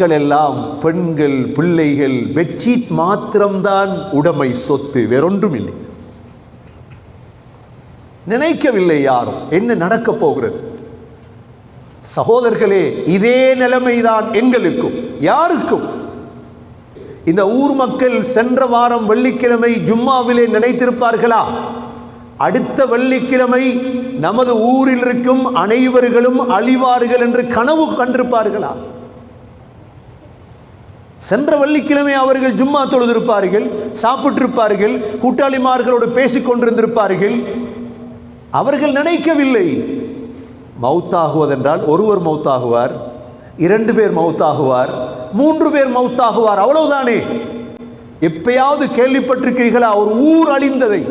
மக்கள் எல்லாம் பெண்கள் பிள்ளைகள் பெட்ஷீட் மாத்திரம்தான் உடைமை சொத்து வேறொன்றும் இல்லை நினைக்கவில்லை யாரும் என்ன நடக்கப் போகிறது? சகோதரர்களே இதே நிலைமைதான் எங்களுக்கும் யாருக்கும்? இந்த ஊர் மக்கள் சென்ற வாரம் வெள்ளிக்கிழமை ஜும்மாவிலே நினைத்திருப்பார்களா? அடுத்த வெள்ளிக்கிழமை நமது ஊரில் இருக்கும் அனைவர்களும் அழிவார்கள் என்று கனவு கண்டிருப்பார்களா? சென்ற வெள்ளிக்கிழமை அவர்கள் ஜும்மா தொழுதிருப்பார்கள் சாப்பிட்டிருப்பார்கள் கூட்டாளிமார்களோடு பேசிக் கொண்டிருந்திருப்பார்கள். அவர்கள் நினைக்கவில்லை மௌத்தாகுவதென்றால் ஒருவர் மௌத்தாகுவார் இரண்டு பேர் மௌத்தாகுவார் மூன்று பேர் மௌத்தாகுவார் அவ்வளவுதானே? எப்பயாவது கேள்விப்பட்டிருக்கிறீர்களா ஒரு ஊர் அழிந்ததை?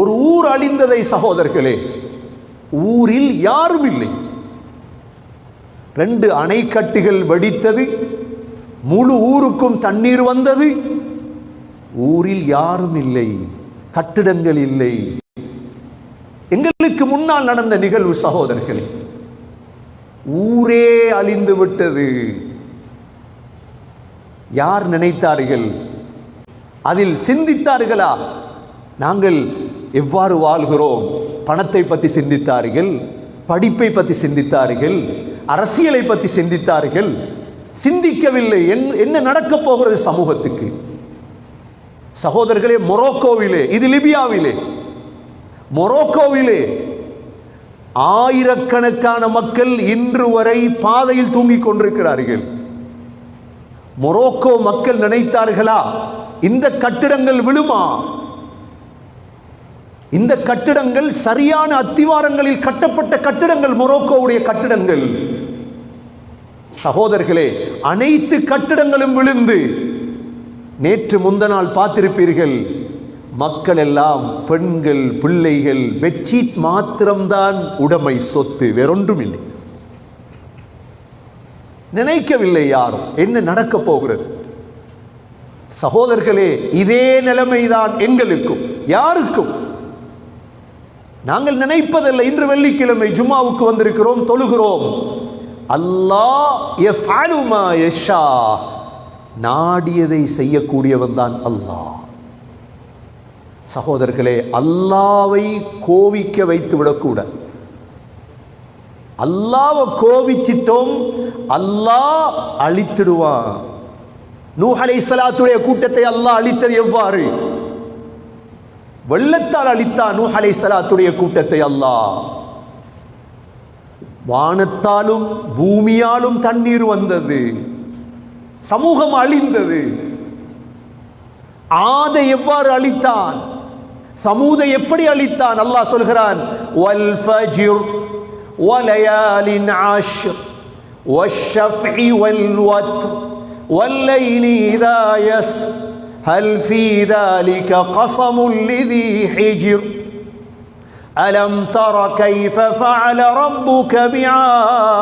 ஒரு ஊர் அழிந்ததை சகோதரர்களே ஊரில் யாரும் இல்லை. ரெண்டு அணைக்கட்டுகள் வெடித்தது முழு ஊருக்கும் தண்ணீர் வந்தது. ஊரில் யாரும் இல்லை கட்டிடங்கள் இல்லை. எங்களுக்கு முன்னால் நடந்த நிகழ்வு சகோதரர்களே ஊரே அழிந்து விட்டது. யார் நினைத்தார்கள்? அதில் சிந்தித்தார்களா? நாங்கள் எவ்வாறு வாழ்கிறோம்? பணத்தை பற்றி சிந்தித்தார்கள் படிப்பை பற்றி சிந்தித்தார்கள் அரசியலை பற்றி சிந்தித்தார்கள் சிந்திக்கவில்லை. என்- என்ன நடக்கப் போகிறது சமூகத்துக்கு? சகோதரர்களே மொரோக்கோவிலே இது லிபியாவிலே. மொரோக்கோவிலே ஆயிரக்கணக்கான மக்கள் இன்று வரை பாதையில் தூங்கிக் கொண்டிருக்கிறார்கள். மொரோக்கோ மக்கள் நினைத்தார்களா இந்த கட்டிடங்கள் விழுமா? இந்த கட்டிடங்கள் சரியான அத்திவாரங்களில் கட்டப்பட்ட கட்டிடங்கள் மொரோக்கோவுடைய கட்டிடங்கள். சகோதரர்களே அனைத்து கட்டிடங்களும் விழுந்து நேற்று முந்த நாள் பார்த்திருப்பீர்கள். மக்கள் எல்லாம் பெண்கள் பிள்ளைகள் பெட்ஷீட் மாத்திரம்தான் உடைமை சொத்து வேறொன்றும் இல்லை. நினைக்கவில்லை யாரும் என்ன நடக்கப் போகிறது? சகோதரர்களே இதே நிலைமைதான் எங்களுக்கும் யாருக்கும்? நாங்கள் நினைப்பதில்லை இன்று வெள்ளிக்கிழமை ஜும்மாவுக்கு வந்திருக்கிறோம் தொழுகிறோம். அல்லாஹ் நாடியதை செய்யக்கூடியவன் தான் அல்லாஹ். சகோதரர்களே அல்லாவை கோவிக்க வைத்து விடக்கூடாது. அல்லாவை கோவிச்சிட்டோம் அல்லாஹ் அழித்திடுவான். நூஹலை சலாத்துடைய கூட்டத்தை அல்லாஹ் அழித்தது எவ்வாறு? வெள்ளத்தால் அழித்தான் நூஹலை சலாத்துடைய கூட்டத்தை அல்லாஹ். வானத்தாலும் பூமியாலும் தண்ணீர் வந்தது சமூகம் அழிந்தது ஆதை எவ்வாறு அழித்தான் சமூதை எப்படி அழித்தான் அல்லாஹ் சொல்கிறான் வல் ஃபஜ்ர் وليال عشر والشفع والوتر والليل إذا يسر هل في ذلك قصم لذي حجر ألم تر كيف فعل ربك بعاد؟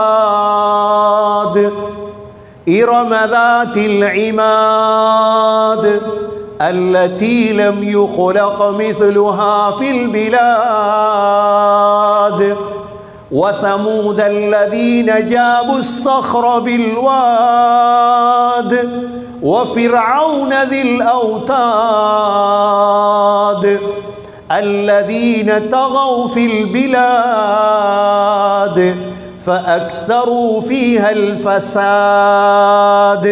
إرم ذات العماد التي لم يخلق مثلها في البلاد. وثمود الذين جابوا الصخر بالواد. وفرعون ذي الأوتاد. الذين طغوا في البلاد فأكثروا فيها الفساد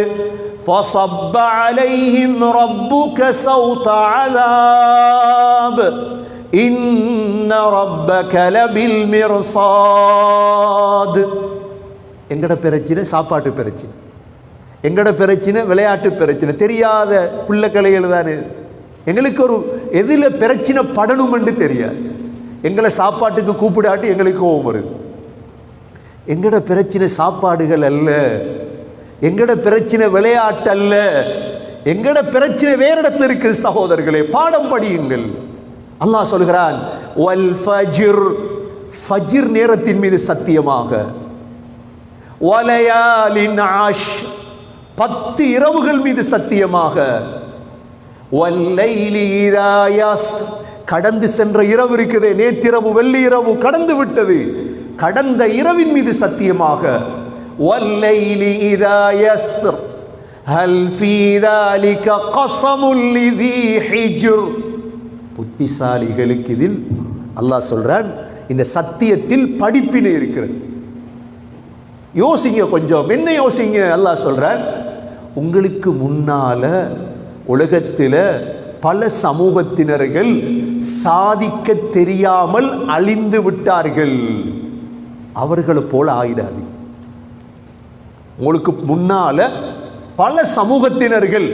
فصب عليهم ربك سوط عذاب إن ربك لبالمرصاد எங்கட பிரச்சனை சாப்பாட்டு பிரச்சனை எங்கட பிரச்சனை விளையாட்டு பிரச்சனை தெரியாத பிள்ளைக்கலைகள் தானே எங்களுக்கு ஒரு எதில் பிரச்சனை படணும் என்று தெரியாது. எங்களை சாப்பாட்டுக்கு கூப்பிடாட்டி எங்களுக்கு கோபம் வருது. எங்கட பிரச்சனை சாப்பாடுகள் அல்ல. எங்கட பிரச்சனை விளையாட்டு அல்ல. எங்கட பிரச்சனை வேற இடத்துல இருக்குது சகோதரர்களே பாடம் படியுங்கள். அல்லாஹ் சொல்கிறான் வல் ஃபஜிர். ஃபஜிர் நேரத்தின் மீது சத்தியமாக. வலயாலின் ஆஷ். பத்து இரவுகள் மீது சத்தியமாக. கடந்து சென்ற இரவு இருக்கிறதே நேற்றிரவு வெள்ளி இரவு கடந்து விட்டது. கடந்த இரவின் மீது சத்தியமாக புத்திசாலிகளுக்கு இதில் அல்லாஹ் சொல்றான் இந்த சத்தியத்தில் படிப்பினை இருக்கிறது. யோசிங்க கொஞ்சம் என்ன யோசிங்க? அல்லாஹ் சொல்றான் உங்களுக்கு முன்னால உலகத்தில் பல சமூகத்தினர்கள் சாதிக்க தெரியாமல் அழிந்து விட்டார்கள். அவர்களை போல ஆயிடாது. உங்களுக்கு முன்னால பல சமூகத்தினர்கள்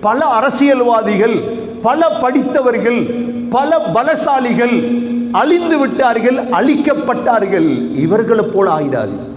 பல அரசியல்வாதிகள் பல படித்தவர்கள் பல பலசாலிகள் அழிந்து விட்டார்கள் அழிக்கப்பட்டார்கள். இவர்களை போல ஆயிடாது.